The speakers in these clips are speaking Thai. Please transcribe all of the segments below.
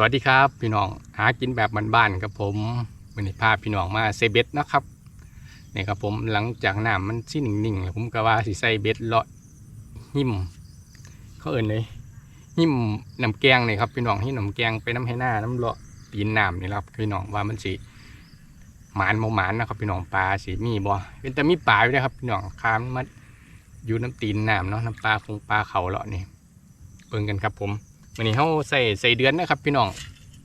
สวัสดีครับพี่น้องหากินแบบบ้านๆครับผมวันนี้พาพี่น้องมาเซเบ็ดนะครับนี่ครับผมหลังจากน้ำมันซี่นิ่งๆแล้วผมก็ว่าสิใส่เบ็ดเลาะหิมเขาเอินเลยหิมน้ำแกงนี่ครับพี่น้องหิมน้ำแกงไปน้ำให้หน้าน้ำเลาะตีนน้ำนี่ครับพี่น้องว่ามันสิหมานบ่หมานนะครับพี่น้องปลาสิมีบ่เป็นแต่มีปลาอยู่นะครับพี่น้องคามนมาอยู่น้ำตีนน้ำเนาะน้ำปลาคงปลาเขาเลาะนี่เบิ่งกันครับผม วันนี้เขาใส่ใส่เดือนนะครับพี่น้อง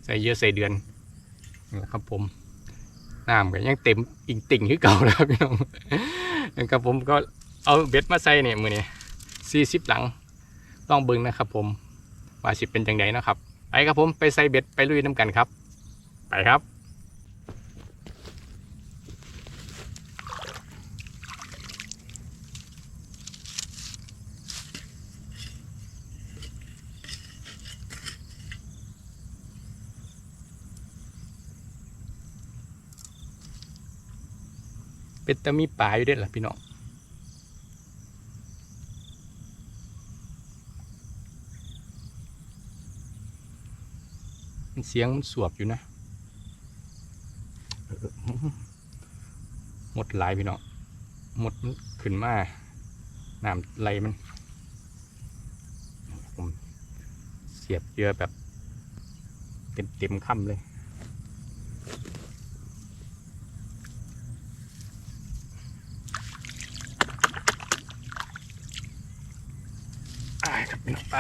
ใส่เยอะใส่เดือนนะครับผมน้ำก็ยังเต็มอิงติ่งที่เก่าแล้วพี่น้องนะครับผมก็เอาเบ็ดมาใส่เนี่ยมือนี้สี่สิบหลังต้องเบิ้งนะครับ ผมว่าสิเป็นจังไดนะครับไปครับผมไปใส่เบ็ดไปลุยน้ำกันครับ ไปครับ เป็นแต่มีปลาอยู่เด้วยล่ะพี่น้องมันเสียงมันสวบอยู่นะเออหมดหลายพี่น้องหมดมันขึ้นมาน้ำไหลมัน ผมเสียบเยอะแบบเต็มเต็มๆคำเลย ไปครับพี่น้อง ไป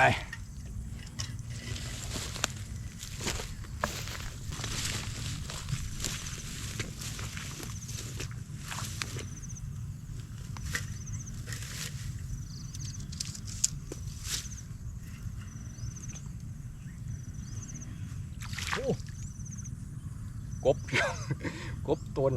กบ กบตน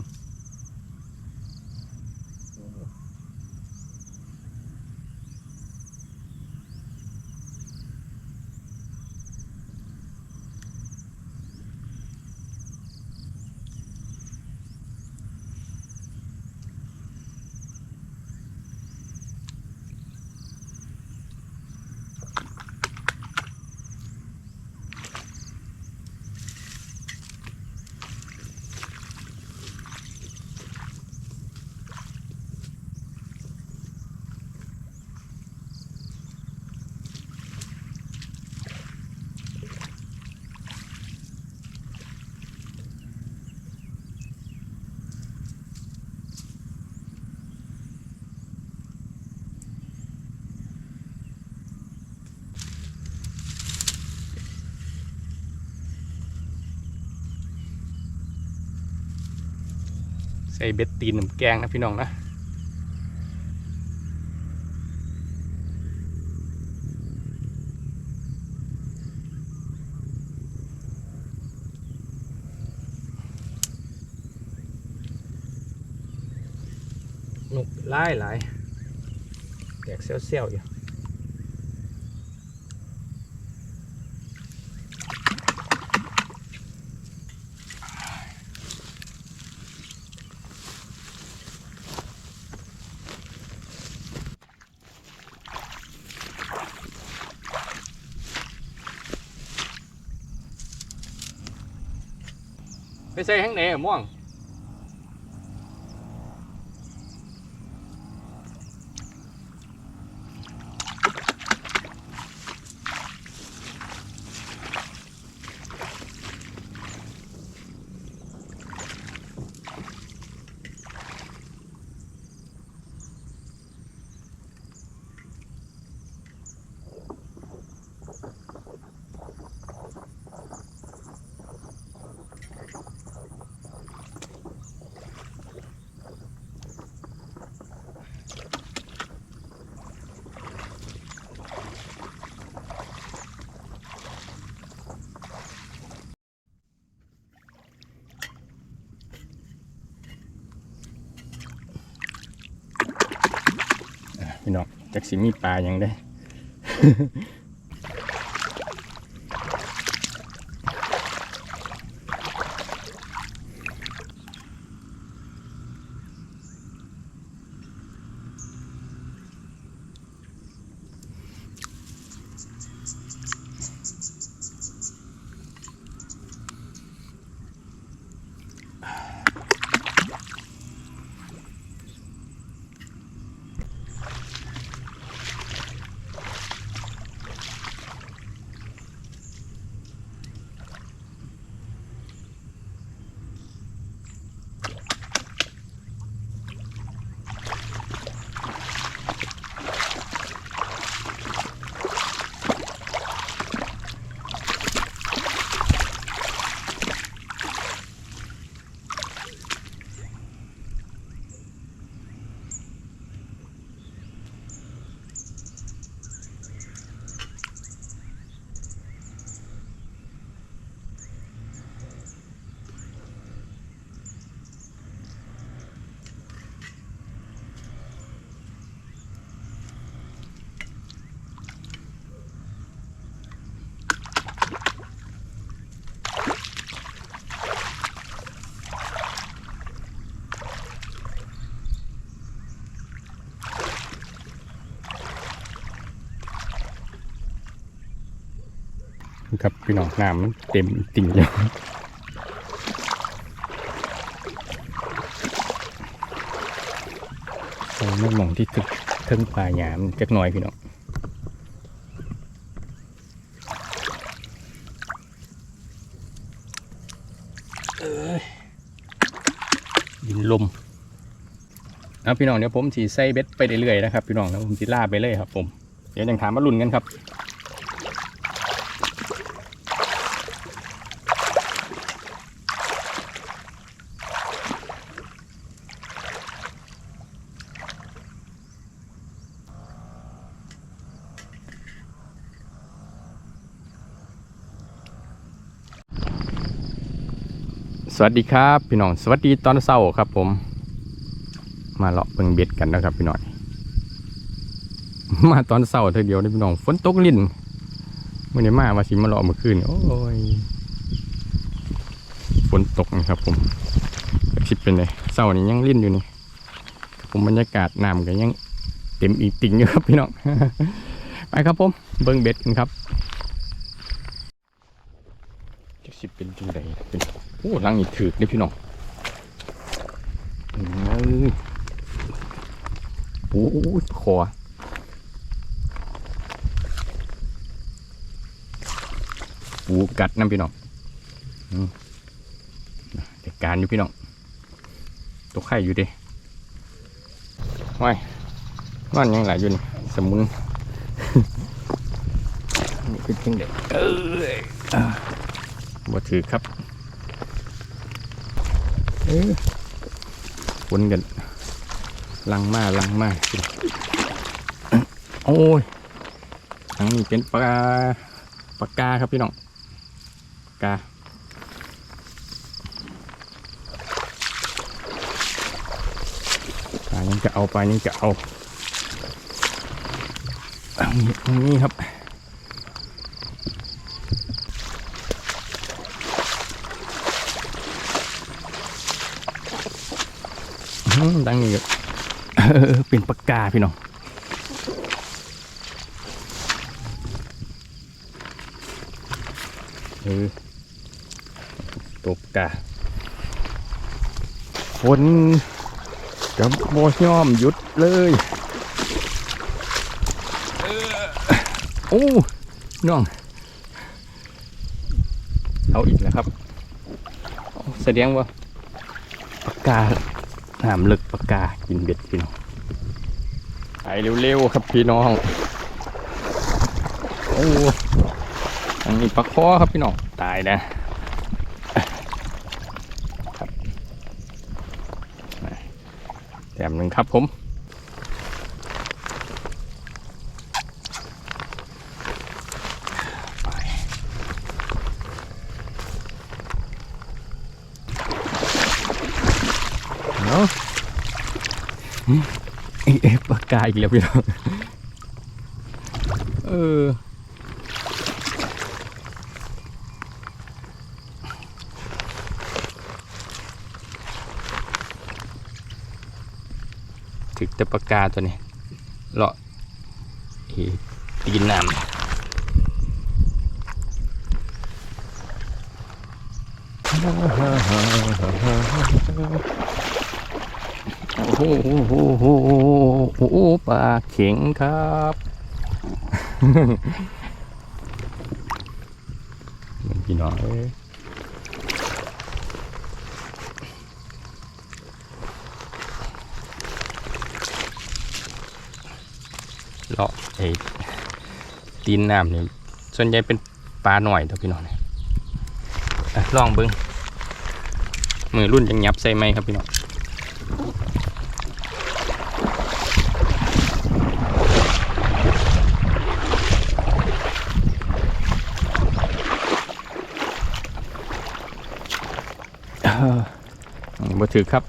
ใส่เบ็ดตีนหน้ำแกงนะพี่น้องนะนกไล่หลายแตกเซี่ยวๆอยู่ ไปใส่ข้างในม่วง พี่น้อง จากสิมีปลาอย่างได้ ครับพี่น้องน้ำมันเต็มติ่งเลยโอ้ไม่มองที่ถึกเทิงป่าหยามจักหน่อยพี่น้องดินลมเอาพี่น้องเดี๋ยวผมสีใส่เบ็ดไปเรื่อยๆนะครับพี่น้องแล้วผมสีล่าไปเลยครับผม เดี๋ยวยังถามมาลุ้นกันครับ สวัสดีครับพี่น้องสวัสดีตอนเช้าครับ ผม มาเลาะเบิ่งเบ็ดกันนะครับพี่น้องมาตอนเช้าเท่าเดียวนี่พี่น้องฝนตกลิ่นเมื่อนี้มาว่าสิมาเลาะเมื่อคืนโอ้ยฝนตกนะครับ ผมก็คิดเป็นไงเช้านี้ยังลิ่นอยู่นี่ผมบรรยากาศน้ำก็ยังเต็มอีกติ่งอยู่ครับพี่น้องไปครับผมเบิ่งเบ็ดกันครับจะสิเป็นจังไดเป็น โอ้ลังอีกถือกเลยพี่น้องโอ้ยคอปูกัดน้ำพี่น้องเด็กการอยู่พี่น้องตกไข่อยู่เดิว้ายนอนยังหลายอยู่นี่สมุนนี่คือจังเด็กเออบ่ถือครับ อวนกันลังมาลังมาพี่น้องโอ้ยทางนี้เป็นปลาปลากาครับพี่น้องปากาปลายังจะเอาปลายังจะเอาอันนี้อันนี้ครับ ดังนี้ครับเออเป็นปากกาพี่น้องเออตกกะฝนจะโมย่อมหยุดเลยเออโอ้น้อง เอาอีกแล้วครับ แสดงว่าปากกา น้ำลึกปากกากินเบ็ดพี่น้องไปเร็วๆครับพี่น้อง โอ้อันนี้ปลาคอครับพี่น้อง ตายนะ ครับแต้มหนึ่งครับผมไปเนาะอืมเอ๊ะปาอีกแล้วพี่น้องเออถึกต่ปากาตัวนี้เลาะอีตีนน้ำ โอ้โหโอ้โหโอ้โหปลาเข็งครับพี่น้องเอ้ยเลาะไอ้ตีนน้ำนี่ส่วนใหญ่เป็นปลาหน่อยเท่าพี่น้องเนี่ยลองเบิ้งมือรุ่นยังยับใส่ไหมครับพี่น้อง มาถือครับ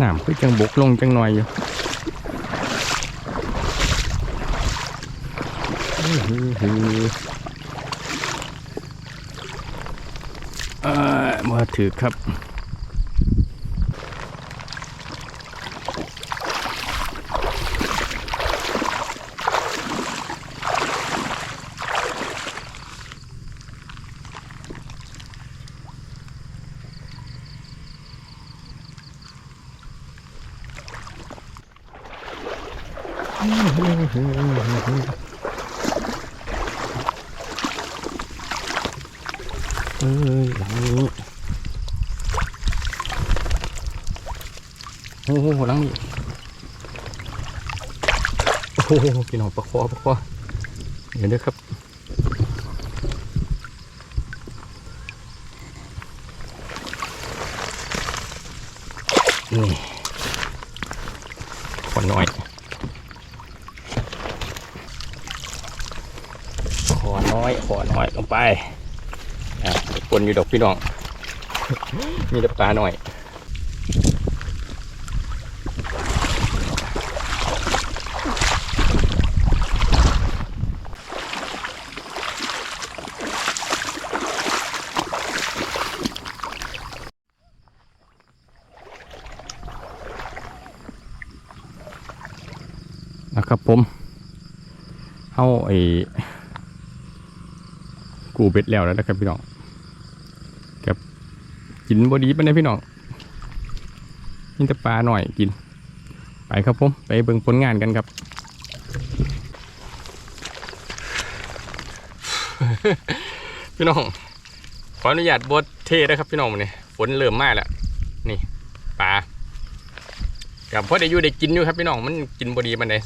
น้ำก็จังบกลงจังหน่อยอยู่嗯哼。 มาถือครับเอ้ยหลังนี้โอ้โหหลังนี้โอ้โหพี่น้องประคอประคอเดี๋ยวนะครับนี่ขอหน่อยขอน้อยขอน้อยลงไปอะปนอยู่ดอกพี่น้อง มีแต่ปลาหน่อย ผมเอาไอ้กูเบ็ดแล้วแล้วนะครับพี่น้องกับจินบอดีปานใดพี่น้องนี่แต่ปลาหน่อยกิน ไปครับผม ไปเบิ่งผลงานกันครับพี่น้องขออนุญาตบดเทนะครับพี่น้องวันนี้ฝนเริ่มมากแล้วนี่ปลากับพอได้อยู่ได้กินอยู่ครับพี่น้องมันกินบอดีมันเลย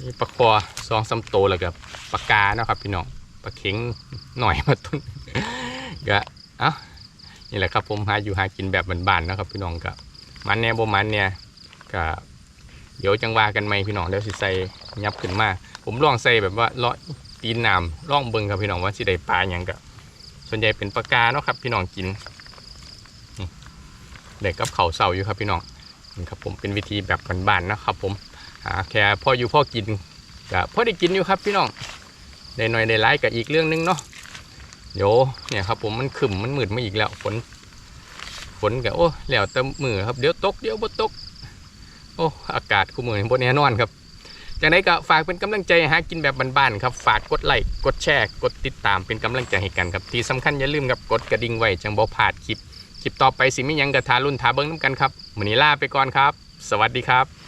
นี่ปลาคอสองสามโตแล้วกับปลากาเนาะครับพี่น้องปลาเข็งหน่อยมาต้นก็เอ้านี่แหละครับผมหาอยู่หากินแบบบ้านๆนะครับพี่น้องกับมันเนี่ยบ่มันเนี่ยก็เดี๋ยวจังว่ากันไหมพี่น้องเดี๋ยวสิใส่ยับขึ้นมา ผมลองใส่แบบว่าเลาะตีนน้ำล่องเบิงครับพี่น้องว่าสิได้ปลาอย่างก็ส่วนใหญ่เป็นปลากาเนาะครับพี่น้องกินเด็กกับเขาเสาอยู่ครับพี่น้องนะครับผมเป็นวิธีแบบบ้านๆนะครับผม หาแค่พ่ออยู่พ่อกินก็พ่อได้กินอยู่ครับพี่น้องได้หน่อยได้หลายกับอีกเรื่องหนึงเนาะเดี๋ยวเนี่ยครับผมมันขึ้นมันมืดมาอีกแล้วฝนฝนกับโอ้แล้วแต่มือครับเดี๋ยวตกเดี๋ยวบ่ตกโอ้อากาศคู่มือบนแน่นอนครับจากนั้นก็ฝากเป็นกำลังใจหากินแบบบ้านๆครับฝากกดไลค์กดแชร์กดติดตามเป็นกำลังใจให้กันครับที่สำคัญอย่าลืมครับกดกระดิ่งไว้จังบ่พลาดคลิปคลิปต่อไปสิมีหยังกระทารุ่นทาเบิ้งน้ำกันครับมื้อนี้ลาไปก่อนครับ สวัสดีครับ